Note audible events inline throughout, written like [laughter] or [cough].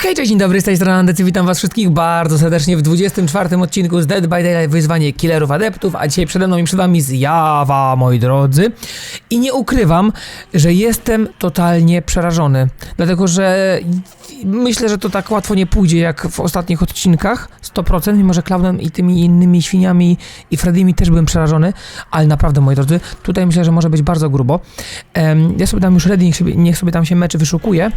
Hej, cześć, dzień dobry, z tej strony Andecy, witam was wszystkich bardzo serdecznie w 24 odcinku z Dead by Daylight wyzwanie killerów adeptów, a dzisiaj przede mną i przed wami zjawa, moi drodzy. I nie ukrywam, że jestem totalnie przerażony, dlatego że myślę, że to tak łatwo nie pójdzie jak w ostatnich odcinkach, 100%, mimo że Cloudem i tymi innymi świniami i Freddymi też byłem przerażony, ale naprawdę, moi drodzy, tutaj myślę, że może być bardzo grubo. Em, ja sobie dam już ready, niech sobie, niech sobie tam się meczy wyszukuje.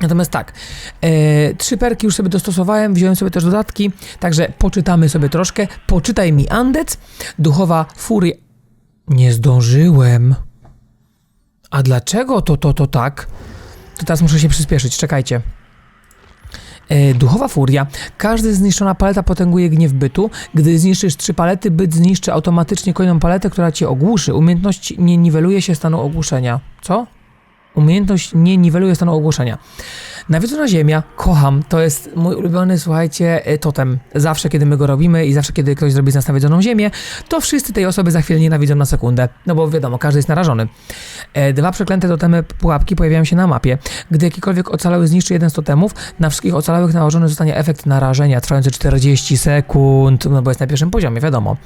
Natomiast tak, e, trzy perki już sobie dostosowałem, wziąłem sobie też dodatki, także poczytamy sobie troszkę. Poczytaj mi Andec, duchowa furia. Nie zdążyłem. A dlaczego to, to, to tak? To teraz muszę się przyspieszyć, czekajcie. E, duchowa furia. Każda zniszczona paleta potęguje gniew bytu. Gdy zniszczysz trzy palety, byt zniszczy automatycznie kolejną paletę, która cię ogłuszy. Umiejętność nie niweluje się stanu ogłuszenia. Co? Umiejętność nie niweluje stanu ogłoszenia. Nawiedzona ziemia, kocham, to jest mój ulubiony, słuchajcie, e, totem. Zawsze, kiedy my go robimy i zawsze, kiedy ktoś zrobi z nas nawiedzoną ziemię, to wszyscy tej osoby za chwilę nienawidzą na sekundę. No bo wiadomo, każdy jest narażony. E, Dwa przeklęte totemy pułapki pojawiają się na mapie. Gdy jakikolwiek ocalały zniszczy jeden z totemów, na wszystkich ocalałych nałożony zostanie efekt narażenia, trwający 40 sekund, no bo jest na pierwszym poziomie, wiadomo.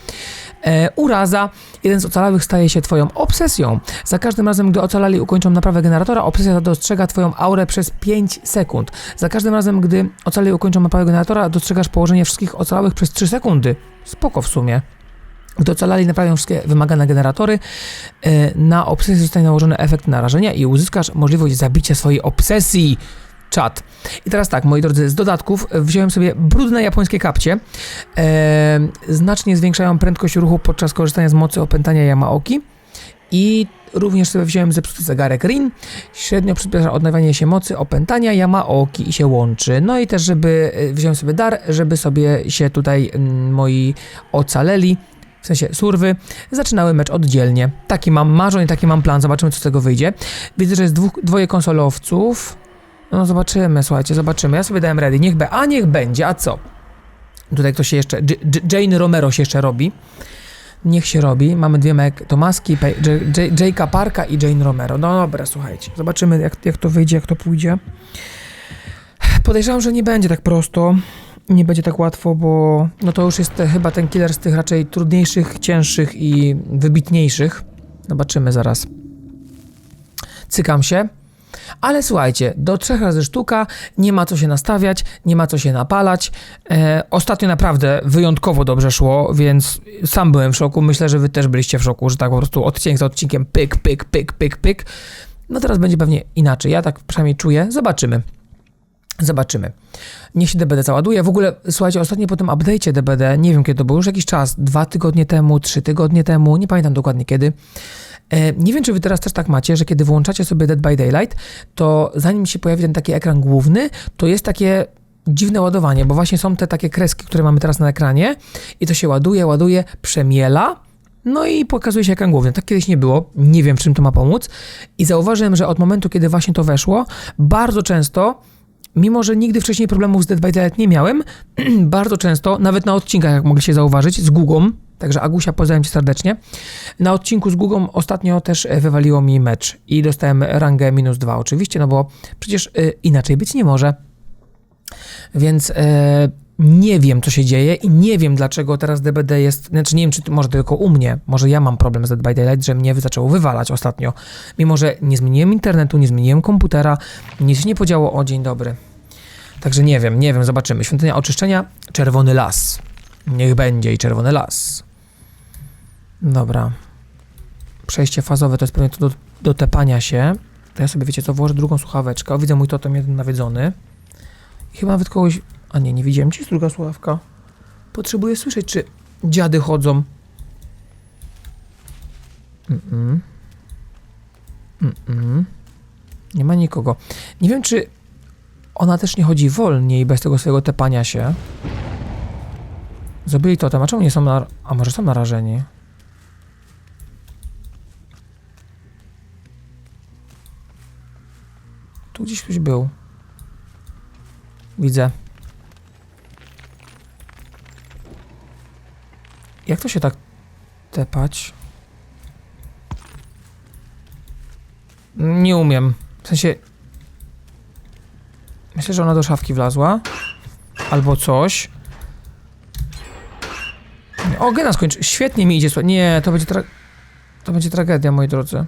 E, uraza. Jeden z ocalałych staje się twoją obsesją. Za każdym razem, gdy ocalali ukończą naprawę generatora, obsesja ta dostrzega twoją aurę przez 5 sekund. Za każdym razem, gdy ocalali ukończą naprawę generatora, dostrzegasz położenie wszystkich ocalałych przez 3 sekundy. Spoko w sumie. Gdy ocalali naprawią wszystkie wymagane generatory, e, na obsesję zostanie nałożony efekt narażenia i uzyskasz możliwość zabicia swojej obsesji. Czat. I teraz tak, moi drodzy, z dodatków wziąłem sobie brudne japońskie kapcie. E, znacznie zwiększają prędkość ruchu podczas korzystania z mocy opętania Yamaoki. I również sobie wziąłem zepsuty zegarek Rin. Średnio przyspiesza odnawianie się mocy opętania Yamaoki i się łączy. No i też, żeby e, wziąłem sobie dar, żeby sobie się tutaj mm, moi ocaleli. W sensie surwy, zaczynały mecz oddzielnie. Taki mam marzeń, taki mam plan, zobaczymy co z tego wyjdzie. Widzę, że jest dwóch, dwoje konsolowców. No zobaczymy, słuchajcie, zobaczymy. Ja sobie dałem ready, niech be, a niech będzie, a co? Tutaj ktoś się jeszcze, J- Jane Romero się jeszcze robi. Niech się robi. Mamy dwie mek, Tomaski, Jake'a Parka i Jane Romero. No dobra, słuchajcie, zobaczymy jak, jak to wyjdzie, jak to pójdzie. Podejrzewam, że nie będzie tak prosto. Nie będzie tak łatwo, bo no to już jest te, chyba ten killer z tych raczej trudniejszych, cięższych i wybitniejszych. Zobaczymy zaraz. Cykam się. Ale słuchajcie, do trzech razy sztuka, nie ma co się nastawiać, nie ma co się napalać. E, ostatnio naprawdę wyjątkowo dobrze szło, więc sam byłem w szoku. Myślę, że wy też byliście w szoku, że tak po prostu odcinek za odcinkiem pyk, pyk, pyk, pyk, pyk. No teraz będzie pewnie inaczej. Ja tak przynajmniej czuję. Zobaczymy. Zobaczymy. Niech się DBD załaduje. W ogóle, słuchajcie, ostatnio po tym update'cie DBD, nie wiem kiedy to było, już jakiś czas, dwa tygodnie temu, trzy tygodnie temu, nie pamiętam dokładnie kiedy. E, nie wiem, czy wy teraz też tak macie, że kiedy włączacie sobie Dead by Daylight, to zanim się pojawi ten taki ekran główny, to jest takie dziwne ładowanie, bo właśnie są te takie kreski, które mamy teraz na ekranie i to się ładuje, ładuje, przemiela, no i pokazuje się ekran główny. Tak kiedyś nie było, nie wiem, czym to ma pomóc. I zauważyłem, że od momentu, kiedy właśnie to weszło, bardzo często mimo że nigdy wcześniej problemów z Dead by Daylight nie miałem, [clears throat] bardzo często, nawet na odcinkach, jak mogliście zauważyć, z Gugą, także Agusia, pozdrawiam cię serdecznie, na odcinku z Gugą ostatnio też e, wywaliło mi mecz i dostałem rangę minus dwa oczywiście, no bo przecież y, inaczej być nie może. Więc e, nie wiem, co się dzieje i nie wiem, dlaczego teraz DBD jest, znaczy nie wiem, czy może tylko u mnie, może ja mam problem z Dead by Daylight, że mnie zaczęło wywalać ostatnio, mimo że nie zmieniłem internetu, nie zmieniłem komputera, nic się nie podziało, o dzień dobry. Także nie wiem, nie wiem, zobaczymy. Świątynia oczyszczenia, czerwony las. Niech będzie i czerwony las. Dobra. Przejście fazowe to jest pewnie to do, do tepania się. To ja sobie, wiecie co, włożę drugą słuchaweczkę. O, widzę mój totem jeden nawiedzony. I chyba nawet kogoś... A nie, nie widziałem. Gdzie jest druga słuchawka? Potrzebuję słyszeć, czy dziady chodzą. Mm-mm. Mm-mm. Nie ma nikogo. Nie wiem, czy ona też nie chodzi wolniej bez tego swojego tepania się. Zrobili to a czemu nie są na... A może są narażeni? Tu gdzieś ktoś był. Widzę. Jak to się tak tepać? Nie umiem. W sensie Myślę, że ona do szafki wlazła. Albo coś. O, gena skończy. Świetnie mi idzie. Nie, to będzie tra... To będzie tragedia, moi drodzy.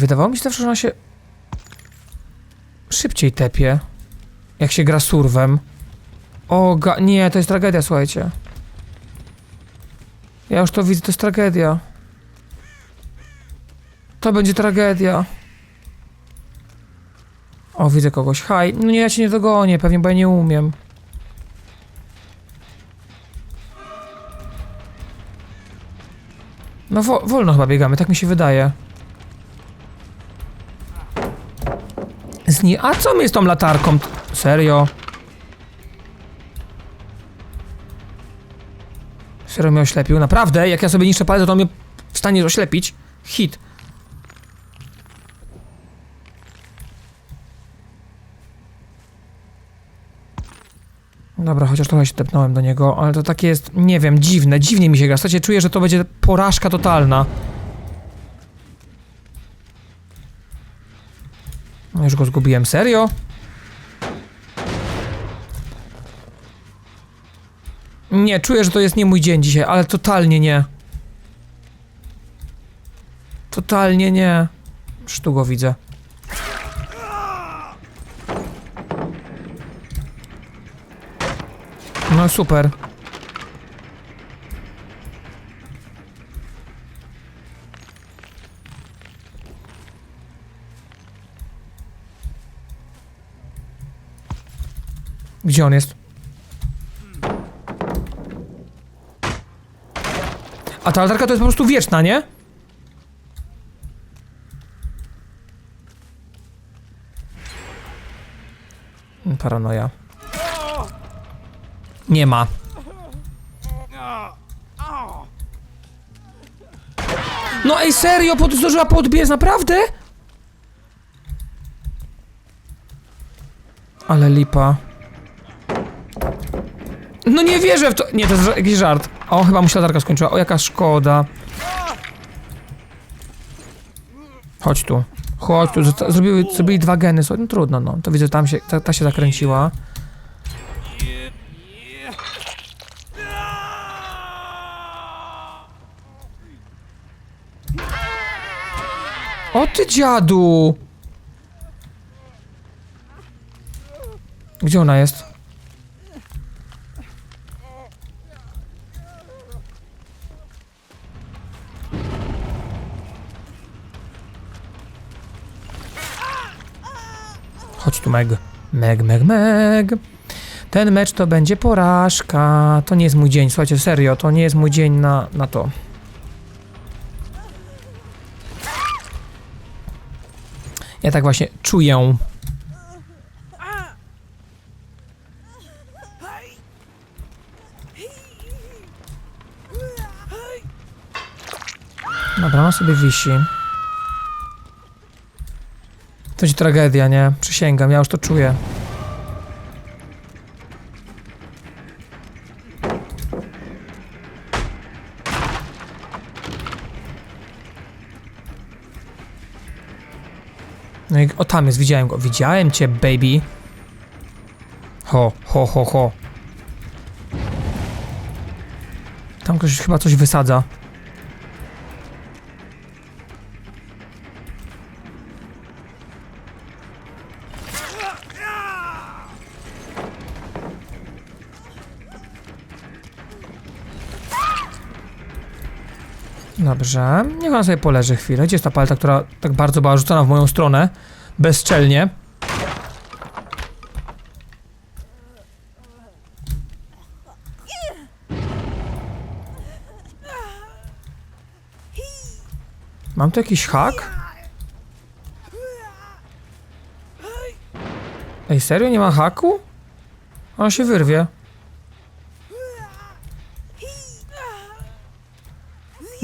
Wydawało mi się zawsze, że ona się szybciej tepie. Jak się gra surwem. O, ga... nie, to jest tragedia, słuchajcie. Ja już to widzę, to jest tragedia. To będzie tragedia. O, widzę kogoś. Haj. No nie, ja cię nie dogonię, pewnie, bo ja nie umiem. No wo wolno chyba biegamy, tak mi się wydaje. A co mi z tą latarką? Serio? Serio mnie oślepił? Naprawdę? Jak ja sobie niszczę palce, to mnie w stanie oślepić? Hit. Dobra, chociaż trochę się tepnąłem do niego, ale to takie jest, nie wiem, dziwne, dziwnie mi się gra. Słuchajcie, czuję, że to będzie porażka totalna. Już go zgubiłem, serio? Nie, czuję, że to jest nie mój dzień dzisiaj, ale totalnie nie. Totalnie nie. Już go widzę. No super. Gdzie on jest? A ta latarka to jest po prostu wieczna, nie? Paranoja. Nie ma. No ej, serio, pod, zdążyła podbiec, naprawdę? Ale lipa. No nie wierzę w to. Nie, to jest jakiś żart. O, chyba mu się latarka skończyła. O, jaka szkoda. Chodź tu. Chodź tu. Zosta- zrobili dwa geny. No trudno, no. To widzę, tam się, ta, ta się zakręciła. O ty dziadu! Gdzie ona jest? Meg. Meg, Meg, Meg. Ten mecz to będzie porażka. To nie jest mój dzień, słuchajcie, serio, to nie jest mój dzień na, na to. Ja tak właśnie czuję. Dobra, on sobie wisi. To będzie tragedia, nie? Przysięgam, ja już to czuję. No i o tam jest, widziałem go. Widziałem cię, baby. Ho, ho, ho, ho. Tam ktoś chyba coś wysadza. Dobrze, niech ona sobie poleży chwilę. Gdzie jest ta paleta, która tak bardzo była rzucona w moją stronę? Bezczelnie. Mam tu jakiś hak? Ej, serio? Nie ma haku? On się wyrwie.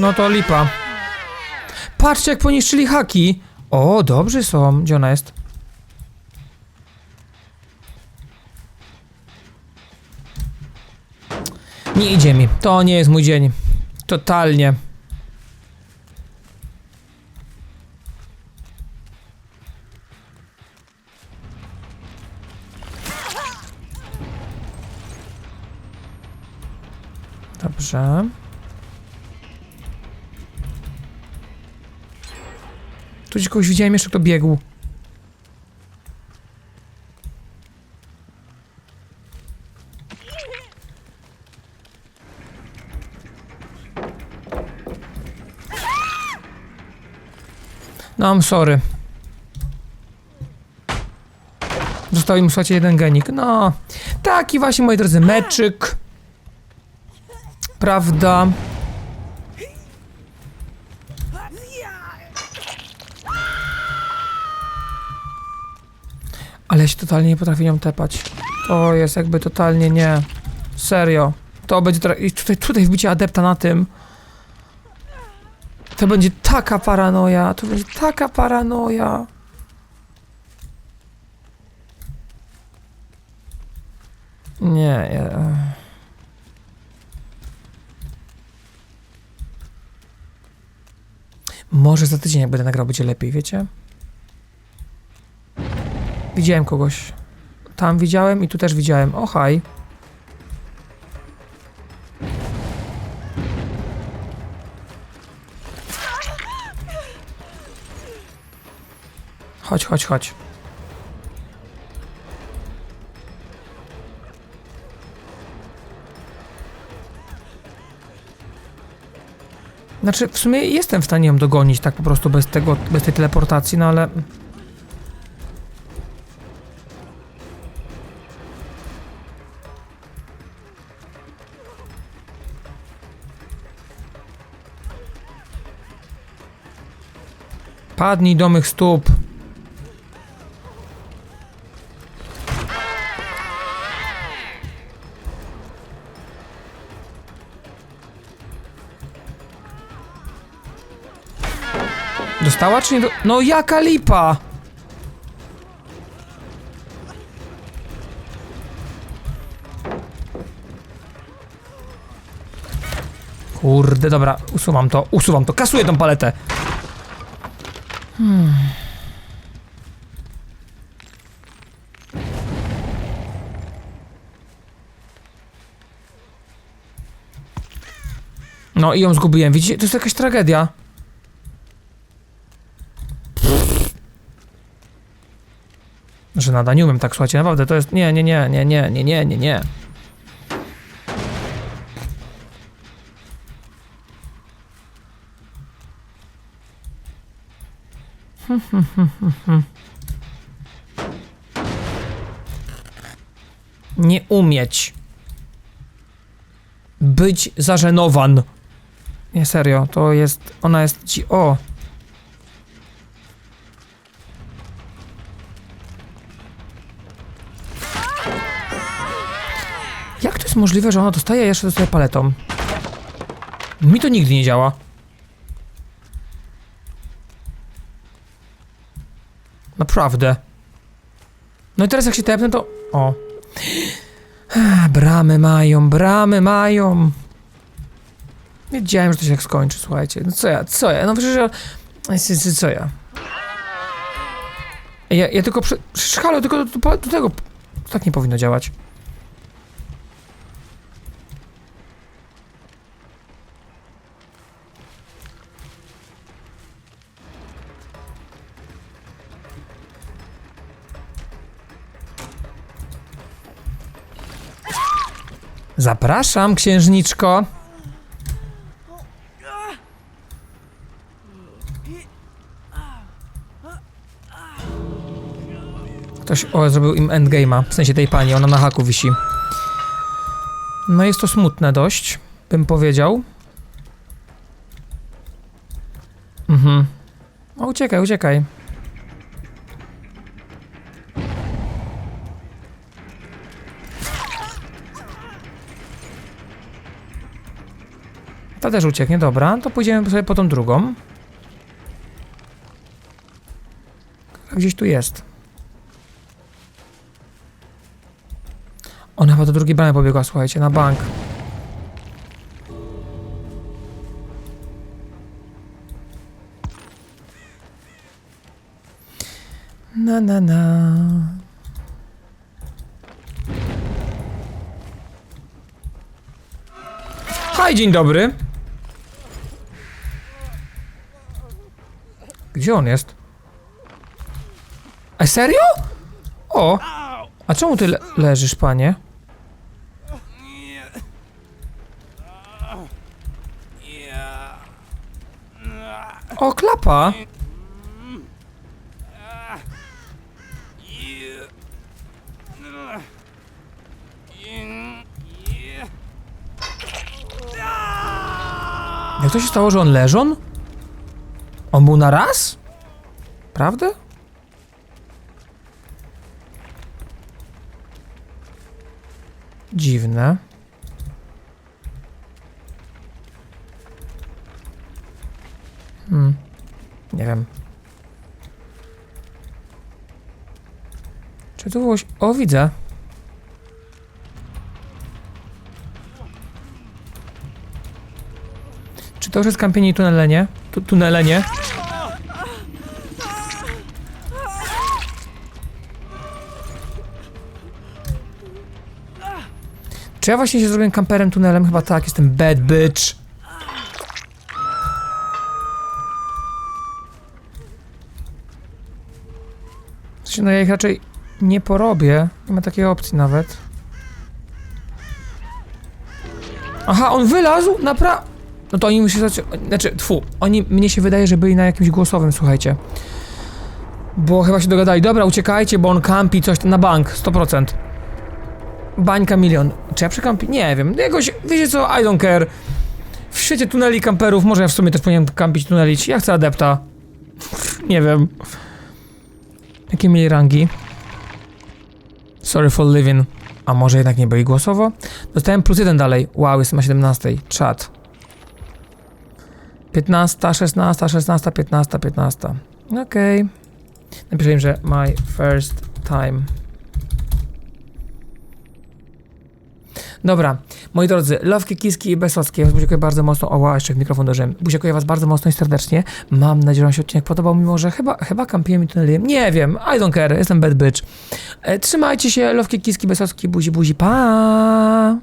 No to lipa. Patrzcie, jak poniszczyli haki. O, dobrzy są. Gdzie ona jest? Nie idzie mi. To nie jest mój dzień. Totalnie. Dobrze. Tu kogoś widziałem jeszcze, kto biegł. No, I'm sorry. Został im, słuchajcie, jeden genik. No, taki właśnie, moi drodzy, meczyk. Prawda? Totalnie nie potrafię nią tepać. To jest jakby totalnie nie. Serio. To będzie. I tutaj, tutaj wbicie adepta na tym. To będzie taka paranoja. To będzie taka paranoja. Nie. Może za tydzień jak będę nagrał będzie lepiej, wiecie? Widziałem kogoś. Tam widziałem i tu też widziałem. O, haj. Chodź, chodź, chodź. Znaczy, w sumie jestem w stanie ją dogonić tak po prostu bez tego, bez tej teleportacji, no ale... Padnij do mych stóp. Dostała czy nie do... No jaka lipa! Kurde, dobra, usuwam to, usuwam to, kasuję tą paletę. Hmm. No i ją zgubiłem, widzicie? To jest jakaś tragedia. Że nada, nie tak, słuchajcie, naprawdę to jest... Nie, nie, nie, nie, nie, nie, nie, nie, nie. [laughs] Nie umieć. Być zażenowan. Nie, serio, to jest... Ona jest ci... O! Jak to jest możliwe, że ona dostaje, a jeszcze dostaję paletą? Mi to nigdy nie działa. Naprawdę. No i teraz jak się tepnę, to... O. Ah, Bramy mają, bramy mają. Wiedziałem, że to się tak skończy, słuchajcie. No co ja, co ja? No przecież ja... Co- ja? Ja, ja tylko... Przy... Tylko do, do, do tego... Tak nie powinno działać. Zapraszam, księżniczko. Ktoś o, zrobił im endgame'a, w sensie tej pani, ona na haku wisi. No jest to smutne dość, bym powiedział. Mhm. O, uciekaj, uciekaj. Ta też ucieknie, dobra. To pójdziemy sobie po tą drugą. Gdzieś tu jest. Ona chyba do drugiej bramy pobiegła, słuchajcie, na bank. Na na na. Hi, dzień dobry. Gdzie on jest? A serio? O! A czemu ty le leżysz, panie? O, klapa! Jak to się stało, że on leżą? Był na raz? Prawda? Dziwne. Hmm. Nie wiem. Czy tu było... O, widzę. Czy to już jest kampienie i tunelenie? Tu, tunelenie? Czy ja właśnie się zrobiłem kamperem tunelem? Chyba tak, jestem bad bitch. No ja ich raczej nie porobię. Nie ma takiej opcji nawet. Aha, on wylazł? Napra... No to oni musi zacząć... Znaczy, tfu, oni, mnie się wydaje, że byli na jakimś głosowym, słuchajcie. Bo chyba się dogadali. Dobra, uciekajcie, bo on kampi coś na bank, 100%. Bańka milion. Czy ja przykampi? Nie wiem. Jakoś, wiecie co, I don't care. W świecie tuneli kamperów, może ja w sumie też powinienem kampić tunelić. Ja chcę adepta. Nie wiem. Jakie mieli rangi? Sorry for living. A może jednak nie byli głosowo? Dostałem plus jeden dalej. Wow, jestem na 17. Chat. 15, 16, 16, 15, 15. Okej. Okay. Napiszę im, że my first time. Dobra, moi drodzy, lowki, kiski i besowskie, ja was buziakuję bardzo mocno, o wow, jeszcze mikrofon dożyłem, buziakuję was bardzo mocno i serdecznie, mam nadzieję, że wam się odcinek podobał, mimo że chyba, chyba kampiłem i tuneliłem, nie wiem, I don't care, jestem bad bitch. E, trzymajcie się, lowki, kiski, besowskie, buzi, buzi, pa.